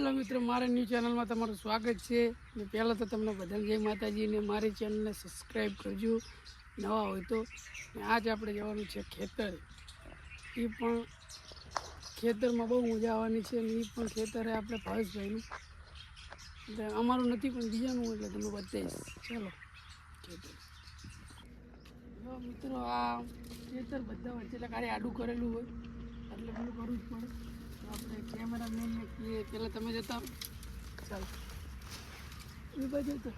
Hello મિત્રો, મારા new ચેનલમાં તમારું સ્વાગત છે. ને પહેલાં તો તમને બધાને માતાજીને મારી ચેનલને સબસ્ક્રાઈબ કરજો, નવા હોય તો. ને આજ આપણે જવાનું છે ખેતર. એ પણ ખેતરમાં બહુ મજા આવવાની છે ને એ પણ ખેતર આપણે ભાવેશભાઈનું. એટલે અમારું નથી, પણ બીજાનું એટલે તમને બતાવીશ ચાલો, ખેતર. મિત્રો, આ ખેતર બધા વચ્ચે એટલે ખાલી આડું કરેલું હોય. એટલે પેલું કરવું જ પડે. આપણે કેમેરામેનને કહીએ પહેલાં તમે જતા રહો. ચાલો એ બાજુ તો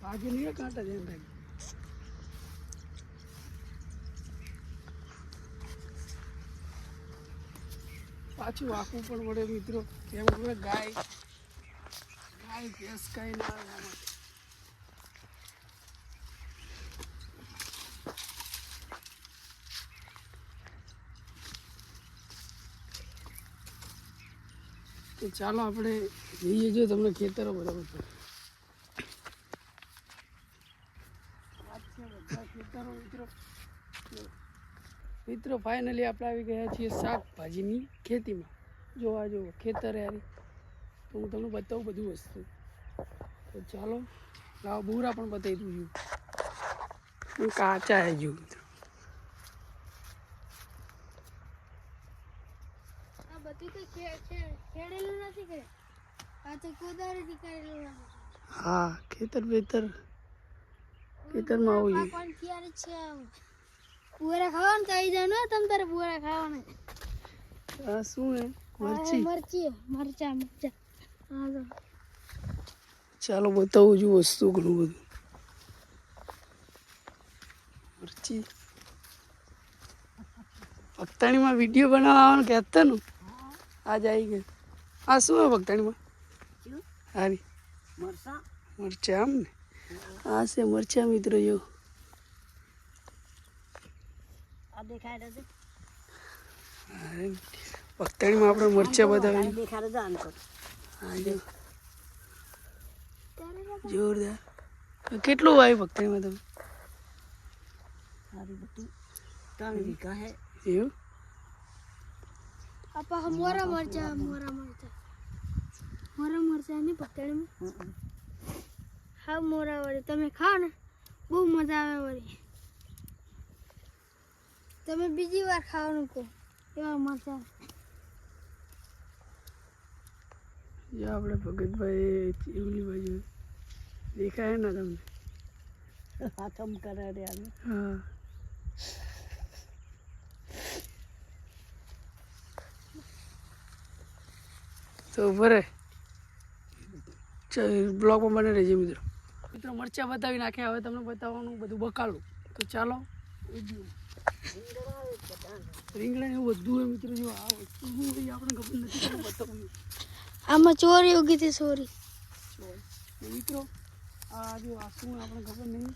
ભાગે નહીં કાંટા ધ્યાન રાખજો પાછું આખવું પણ પડે મિત્રો કેમ કે ગાય ગાય ભેંસ કાંઈ ના તો ચાલો આપણે જઈએ જો તમને ખેતરો બરાબર ખેતરો મિત્રો. મિત્રો ફાઇનલી આપણે આવી ગયા છીએ શાકભાજીની ખેતીમાં. જોવા જો ખેતર યારી તો હું તમને બતાવું બધું વસ્તુ. તો ચાલો, લાવ, બુરા પણ બતાવી દઉં છું. કાચા હે જો મિત્રો આ બધું તો ખે- ખે- ખેડેલું નથી કે? આ તો કોદાળીથી કરેલું હા ખેતર બેતર. ખેતરમાં આવું છે. બુરા ખાવાનું તો આવી જાવ ને તમ તારે બુરા ખાવાના. આ શું હે? મરચી? મરચી. મરચા મરચા. હા તો. ચાલો બતાવું છું વસ્તુ ઘણું બધું. મરચી. પત્તાણીમાં વીડિયો બનાવવાનું કહેતા ને? આજ આવી ગયું. આ શું હે ભક્તાણીમાં હારી. મરચા? મરચા આમ ને? આ છે મરચા મિત્રો જો. આ દેખાય છે હારી. ભક્તાણીમાં આપણે મરચા બધા જોરદાર. કેટલું વાવ્યું ભક્તાણીમાં તમે? સારી બધું. ત્રણ વીઘા હે. એવું? આપા મોરા મરચા મોરા મરચા. મોરા મરચા ની પકડમાં હા મોરા વળી તમે ખાઓ ને બહુ મજા આવે વળી. તમે બીજી વાર ખાવાનું કહો એવા મરચા જો આપણે ભગતભાઈ ચીવલી બાજુ દેખાય ને તમને? હાથમ કરે હા. તો ભરે બ્લોગમાં બને રહેજે મિત્રો. મિત્રો મરચાં બતાવી નાખ્યા હવે તમને બતાવવાનું બધું બકાલું. તો ચાલો. રીંગણા એવું બધું હોય મિત્રો જો આ વસ્તુ શું આપણને ખબર નથી બતાવું આમાં ચોરી ઉગી હતી ચોરી મિત્રો આ જો આ શું આપણે ખબર નહીં.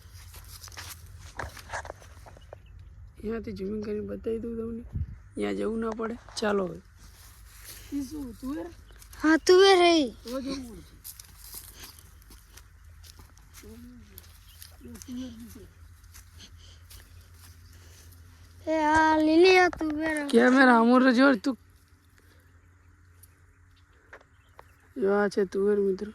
અહીંયાથી ઝૂમિંગ કરીને બતાવી દઉં તમને. અહીંયા જવું ના પડે. ચાલો હવે. શું તુવેર? હા તુવેર રહી તો જવું પડશે એ આ લીલી આ તુવેર કેમેરા અમર જોર તું. જો આ છે તુવેર મિત્રો.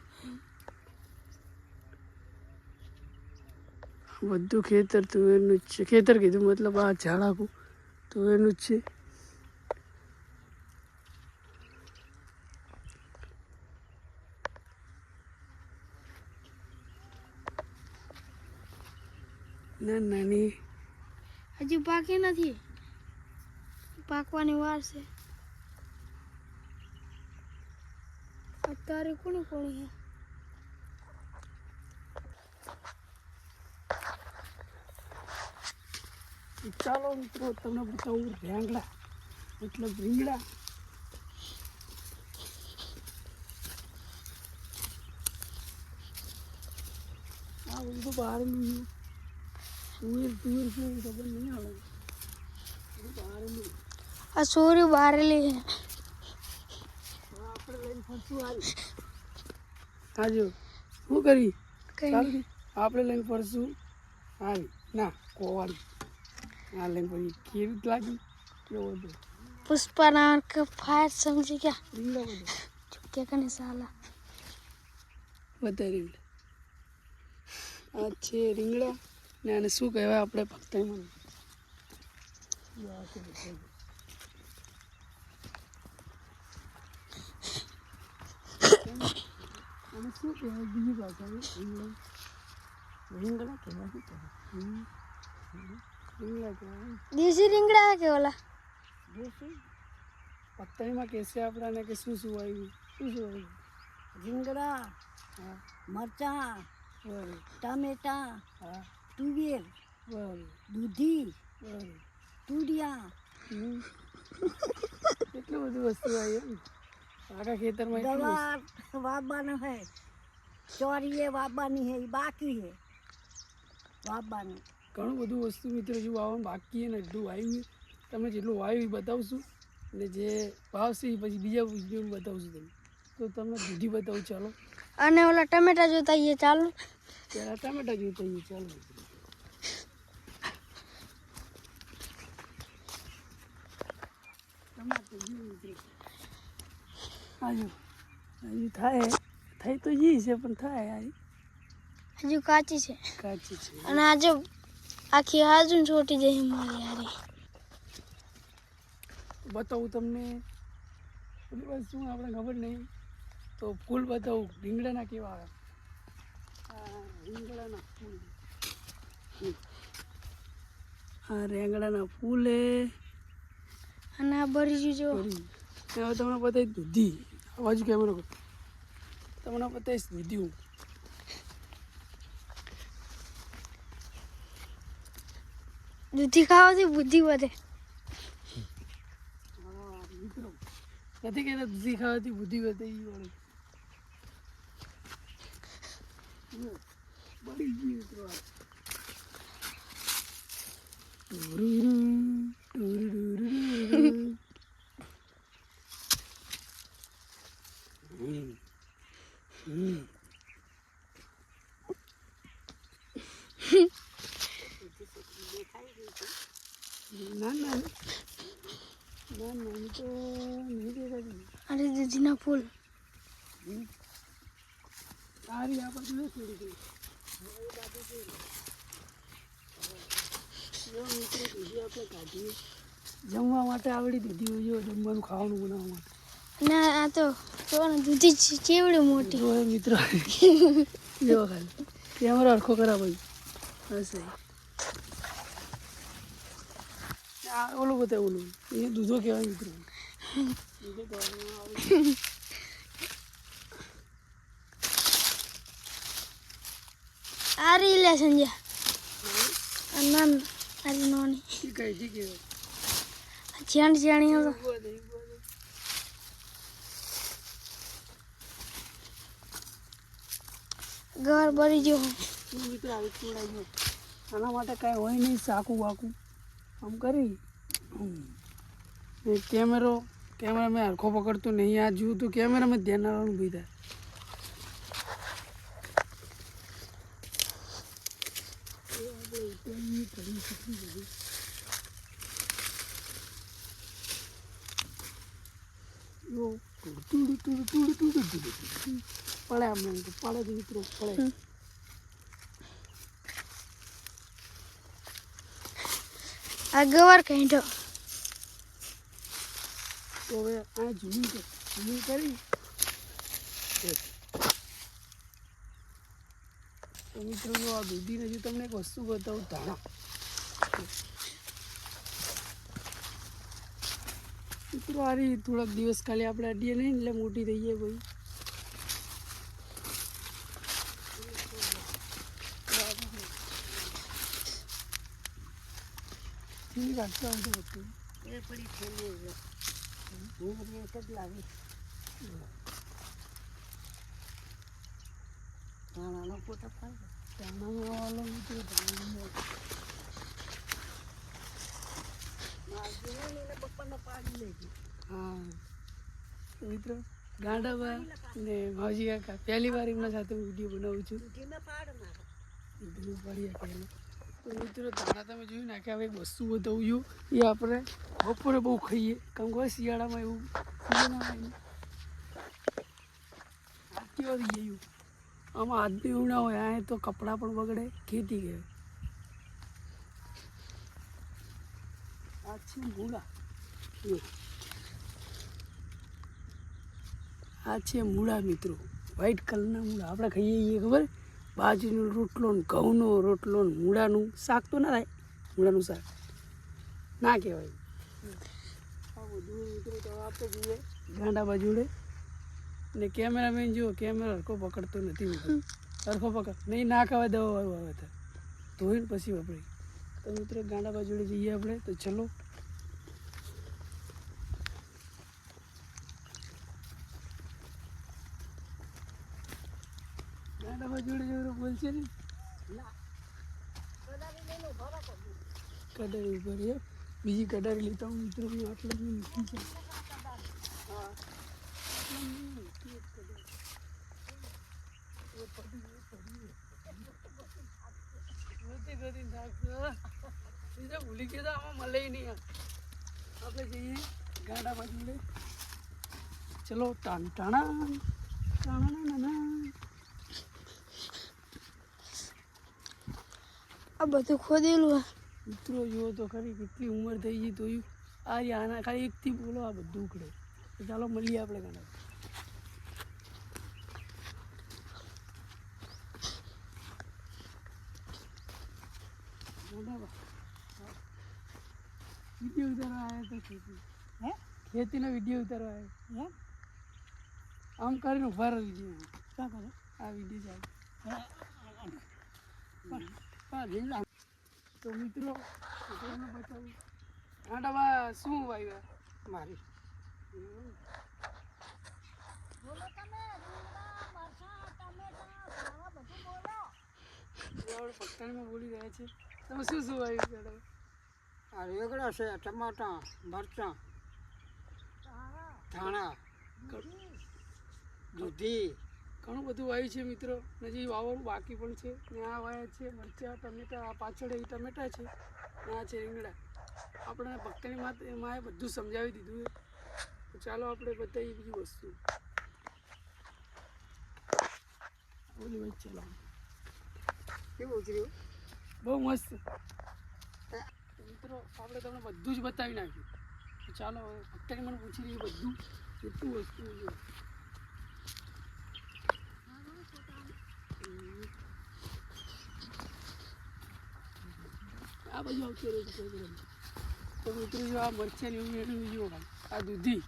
બધું ખેતર તુવેરનું જ છે. ખેતર કીધું મતલબ આ ઝાડ આખું તુવેરનું જ છે. ના નાની. હજુ પાકી નથી. પાકવાની વાર છે. અત્યારે કોણ છે? ચાલો મિત્રો તમને બતાવું રેંગડા એટલે રીંગડા આ બધું બહારનું सूर्य बाहर आजो करी। चल। आपले लंग परसु आई ना कोवाल। ना लंग पर खीर लागी के वो दे। पुष्पा नार के फायर समझ क्या? चुप क्या करने साला बता रिंगला अच्छे रिंगला ને એને શું કહેવાય આપણે ફક્ત આને શું કહેવાય? બીજી ભાષા રીંગણા કહેવાય. કહેવાય? રીંગણા કહેવાય. કે ઓલા. દેશી? પત્તાઈમાં કહેશે આપણાને કે શું શું આવ્યું શું શું આવ્યું રીંગણા મરચાં ટામેટાં તુવેર દૂધી તુરિયા. એટલું બધું વસ્તુ આવી આખા ખેતરમાં. દવા વાવવાનો હે ચોરીએ વાવવાની હે બાકી હે. વાવવાની. ઘણું બધું વસ્તુ મિત્રો જો વાવવાનું બાકી ને એટલું વાવ્યું તમે જેટલું વાવ્યું એ બતાવશું. અને જે ભાવશે એ પછી બીજા વિડીયોમાં બતાવશું તમે તો તમને દૂધી બતાવું ચાલો. અને ઓલા ટમેટા જોતા ચાલો ચાલો. પહેલાં ટામેટા હોઈએ ચાલો. મિત્રો. હજુ થાય થઈ તો જી છે પણ થાય આ હજુ કાચી છે. કાચી છે. અને આજે આખી હાજુ છોટી જઈ મારી યાર બતાવું તમને. શું આપણે ખબર નહીં. તો ફૂલ બતાવું. રીંગણાના કેવા આવે? રીંગણાના ફૂલ. આ રેંગણાના ફૂલ. અને આ બરજી જો. હવે તમને બતાવી દૂધી અવાજ કેમેરો તમને બતાવીશ દૂધી હું. દૂધી ખાવાથી બુદ્ધિ વધે. નથી કહેતા દૂધી ખાવાથી બુદ્ધિ વધે એ વાળું. બળી ગયું મિત્રો આ. ટુરુરુ, ટુરુરુરુરુ. હમ. હમ. ના ના ના ના એ તો નહીં દેખાતી અને દૂધીના ફૂલ સારી આ બાજુ નથી થોડી થોડી આપણે જમવા માટે આવડી દીધી હોય જમવાનું ખાવાનું બનાવવા માટે. ના આ તો દૂધી ચેવડી મોટી. હોય મિત્રો. જો ખાલી કેમેરા અડખો કરા ભાઈ બસ ઓલું બતાવે ઓલું. એ દૂધો કહેવાય મિત્રો દૂધો કહેવાય આવડે. આ રહી લે સંજય આ નાન આ રહી નાની ઈ કઈ દે. ઘર બરી જો આના માટે કાંઈ હોય નહીં, સાકું વાકું આમ કરી. કેમેરો કેમેરા મેં હરખો પકડતો નહીં. આ જોયું તો કેમેરા મેં ધ્યાન આવવાનું ભાઈ પડે એમ પડે તો મિત્રો પડે. આ ગવાર કાઢ્યો તો હવે આ કર ઝૂમ કરી. તો મિત્રો આ દૂધીને જો તમને એક વસ્તુ બતાવું ધાણા. મિત્રો આ રહી થોડાક દિવસ ખાલી આપણે અડીએ નહીં એટલે મોટી થઈ જાય ભાઈ. આટલું આવતું હતું એ પડી થેલી હું બધી એક જ લાવી. નાનો ફોટો પાડો ધાણાનો બપોરનો પાડી લેજો હા. મિત્રો ગાંડાબા ને માવજી કાકા પહેલી વાર એમના સાથે વીડિયો બનાવું છું. પાડ વીડિયો પાડીએ પહેલો. તો મિત્રો ધાણા તમે જોયું ને કે હવે એક વસ્તુ બતાવું છું. એ આપણે બપોરે બહુ ખાઈએ. કારણ કે હવે શિયાળામાં એવું સિઝન આવે ને. હાથ કેવા થઈ ગયું આમાં હાથની એવું ના હોય આ તો કપડાં પણ બગડે, ખેતી ગયે આ છે મૂળા જુઓ. આ છે મૂળા મિત્રો. વ્હાઈટ કલરના મૂળા આપણે ખાઈએ છીએ, ખબર? બાજરીનો રોટલો ને ઘઉંનો રોટલો ને મૂળાનું શાક તો ના થાય. મૂળાનું શાક. ના કહેવાય. આ તો જોઈએ ગાંડા બાજુડે. ને કેમેરામેન જુઓ કેમેરા હરખો પકડતો નથી હરખો પકડ. નહીં ના ખાવા દવા વાળું આવે તો. ધોઈને પછી વાપરી તો મિત્રો ગાંડા બાજુડે જઈએ આપણે. તો ચલો. બીજી કડારી લેતા હું મિત્રો આટલા ભૂલી ગયા આમાં મળે નહીં. આપણે જઈએ ગાડા બાજુ ચલો, ટાણ, ટાણા. ટાણા ના ના આ બધું ખોદેલું. મિત્રો જુઓ તો ખરી કેટલી ઉંમર થઈ ગઈ તો આ રહ્યા આના ખાલી એકથી બોલો આ બધું ઉકળે ચાલો મળીએ આપણે ગાના વીડિયો ઉતારવા આવ્યો તો ખેતી. હે? ખેતીનો વીડિયો ઉતારવા આવ્યો. એમ આમ કરીને ઊભા રહો વીડિયો શું કરો? આ વીડિયો ચાલે. હા તો મિત્રો તમને બતાવું? શું વાવ્યા મારી. પક્ષાણીમાં બોલી. રહ્યા છે. તમે શું શું વાવ્યું મેડમ આ રેગડા છે ટમાટા મરચાં ધાણા દૂધી. ઘણું બધું વાવ્યું છે મિત્રો. હજી વાવવાનું બાકી પણ છે. ને આ વાયા છે મરચાં ટમેટા આ પાછળ એ ટમેટા છે. ને આ છે રીંગણા. આપણે ભક્તની માત માએ બધું સમજાવી દીધું તો ચાલો આપણે બતાવીએ બીજી વસ્તુ. ચલો. કેવું ઉતર્યું બહુ મસ્ત. મિત્રો આપણે તમને બધું જ બતાવી નાખ્યું. ચાલો ભક્તની મને પૂછી રહી બધું. કેટલું વસ્તુ છે આ બાજુ આવતી રહી છે કોઈ તો મિત્રો જો આ મરચાં એવું એનું જો ભાઈ આ દૂધી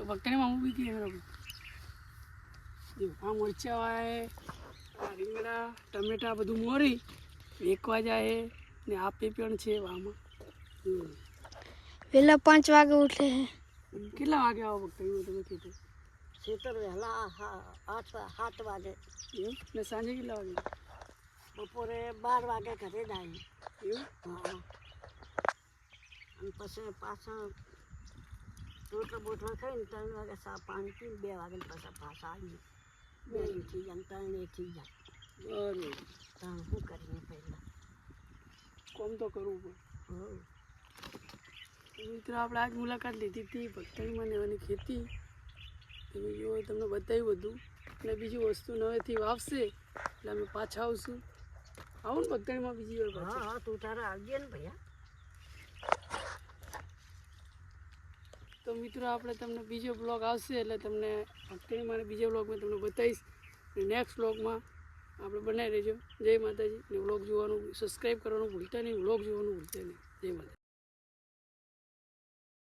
વખતણીમાં હું બીજી એમ જો આ મરચાં વાય આ રીંગણા ટમેટા બધું મોરી વેકવા જાય ને આપે પણ છે આમાં જો. વહેલા પાંચ વાગે ઉઠે હે કેટલા વાગે આવો વખતણીમાં તમે ખેતર ખેતર વહેલા હા આઠ સાત વાગે એવું ને સાંજે કેટલા વાગે બપોરે બાર વાગે ઘરે જ આવી એવું હા અને પછી પાછા રોટલો બોટલો ખાઈને ત્રણ વાગે સા પાણી પીને બે વાગે પાછા પાછા આવી બે થઈ જાય ત્રણ થઈ જાય. બરોબર. ત્રણ શું કરીએ પહેલાં? કોમ તો કરવું પડે. મિત્રો આપણે આજ મુલાકાત લીધી હતી ભક્તણીમાં એવાની ખેતી. તમે જુઓ તમને બતાવ્યું બધું. અને બીજી વસ્તુ નવેથી વાવશે એટલે અમે પાછા આવશું. આવું ને ભક્તણીમાં બીજી વાર હા હા તું તારા આવજે ને ભૈયા. તો મિત્રો આપણે તમને બીજો બ્લોગ આવશે એટલે તમને ભક્તણીમાં બીજા બ્લોગમાં તમને બતાવીશ. નેક્સ્ટ બ્લોગમાં આપણે બનાવી રહેજો. જય માતાજી. ને બ્લોગ જોવાનું સબસ્ક્રાઈબ કરવાનું ભૂલતા નહીં બ્લોગ જોવાનું ભૂલતા નહીં. જય માતાજી.